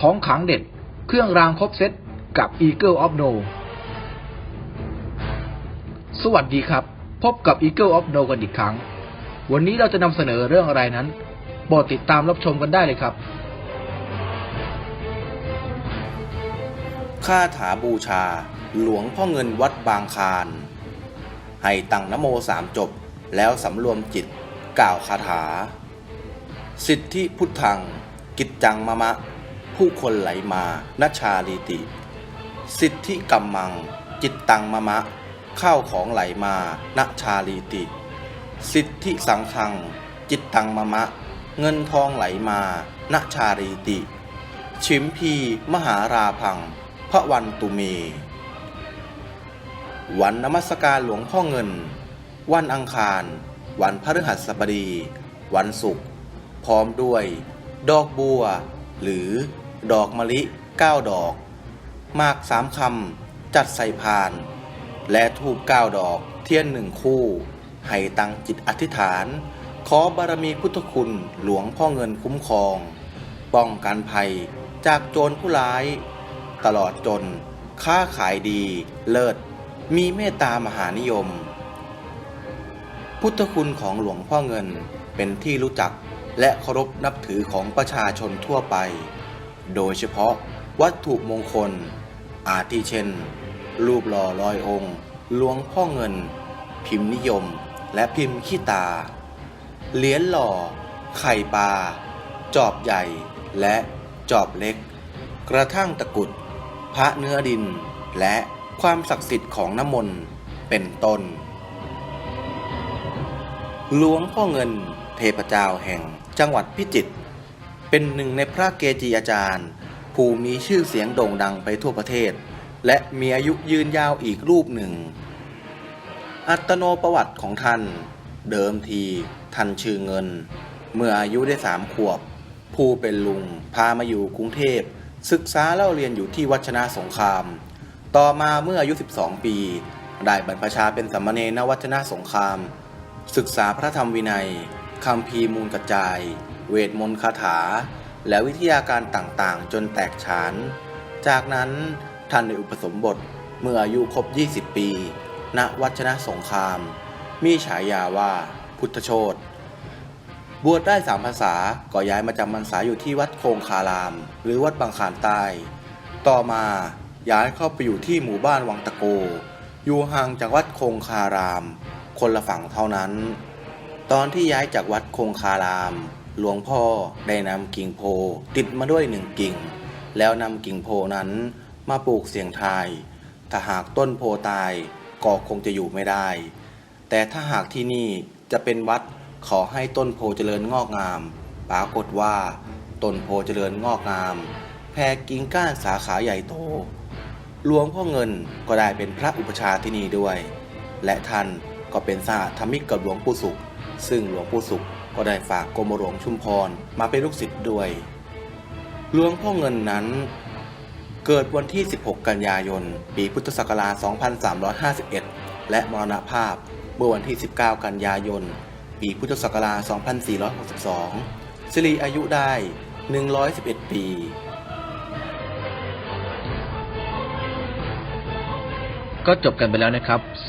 ของขังเด็ด เครื่องรางครบเซตกับ Eagle of No สวัสดีครับ พบกับ Eagle of No กันอีกครั้ง วันนี้เราจะนำเสนอเรื่องอะไรนั้นโปรดติดตามรับชมกันได้เลยครับค่าถาบูชา หลวงพ่อเงินวัดบางคาร ให้ตั้งนโมสามจบแล้วสำรวมจิตกล่าวคาถา สิทธิพุทธัง กิจจังมะมะ ผู้คนไหลมานัชาลีติ สิทธิกัมมัง จิตตังมะมะ ข้าวของไหลมานัชาลีติ สิทธิสังฆัง จิตตังมะมะ เงินทองไหลมานัชชาลีติ ชิมพีมหาราพัง พระวันตุเม วันนมัสการหลวงพ่อเงิน วันอังคาร วันพฤหัสบดี วันศุกร์พร้อมด้วย ดอกบัว หรือ ดอกมะลิเก้าดอก มากสามคำ จัดใส่พาน และทูบเก้าดอก เทียนหนึ่งคู่ ให้ตั้งจิตอธิษฐาน ขอบารมีพุทธคุณหลวงพ่อเงินคุ้มครอง ป้องกันภัยจากโจรผู้ร้าย ตลอดจน ค้าขายดีเลิศ มีเมตตามหานิยม พุทธคุณของหลวงพ่อเงินเป็นที่รู้จักและเคารพนับถือของประชาชนทั่วไป โดยเฉพาะวัตถุมงคล อาทิเช่น รูปหล่อลอยองค์หลวงพ่อเงิน พิมพ์นิยม และพิมพ์ขี้ตา เหรียญหล่อ ไข่ปลา จอบใหญ่ และจอบเล็ก กระทั่งตะกุด พระเนื้อดิน และความศักดิ์สิทธิ์ของน้ำมนต์เป็นต้นหลวงพ่อเงินเทพเจ้าแห่งจังหวัดพิจิตร เป็นหนึ่งในพระเกจิอาจารย์ ผู้มีชื่อเสียงโด่งดังไปทั่วประเทศ และมีอายุยืนยาวอีกรูปหนึ่ง อัตโนประวัติของท่าน เดิมทีท่านชื่อเงิน เมื่ออายุได้สามขวบ ผู้เป็นลุงพามาอยู่กรุงเทพ ศึกษาเล่าเรียนอยู่ที่วัชนาสงคราม ต่อมาเมื่ออายุ 12 ปี ได้บรรพชาเป็นสามเณรณวัชนาสงคราม ศึกษาพระธรรมวินัย คำพีมูลกระจาย เวทมนต์คาถา และวิทยาการต่างๆ จนแตกฉาน จากนั้นท่านได้อุปสมบทเมื่ออายุครบ 20 ปี ณ วัชนะสงคราม มีฉายาว่าพุทธโชตบวชได้สามภาษาก็ย้ายมาจำพรรษาอยู่ที่วัดโคงคาราม หรือวัดบางคารใต้ ต่อมาย้ายเข้าไปอยู่ที่หมู่บ้านวังตะโก อยู่ห่างจากวัดโคงคาราม คนละฝั่งเท่านั้น ตอนที่ย้ายจากวัดคงคาราม หลวงพ่อได้นำกิ่งโพติดมาด้วยหนึ่งกิ่ง แล้วนำกิ่งโพนั้นมาปลูกเสียงทายถ้าหากต้นโพตายก็คงจะอยู่ไม่ได้ แต่ถ้าหากที่นี่จะเป็นวัดขอให้ต้นโพเจริญงอกงาม ปรากฏว่า ต้นโพเจริญงอกงามแผ่กิ่งก้านสาขาใหญ่โตหลวงพ่อเงินก็ได้เป็นพระอุปชาที่นี่ด้วย และท่าน ก็เป็นสหธรรมิกกับหลวงปู่สุข ซึ่งหลวงปู่สุขก็ได้ฝากกรมหลวงชุมพรมาเป็นลูกศิษย์ด้วย หลวงพ่อเงินนั้น เกิดวันที่ 16 กันยายน ปีพุทธศักราช 2351 และมรณภาพเมื่อวันที่ 19 กันยายน ปีพุทธศักราช 2462 สิริอายุได้ 111 ปีก็จบกันไปแล้วนะครับ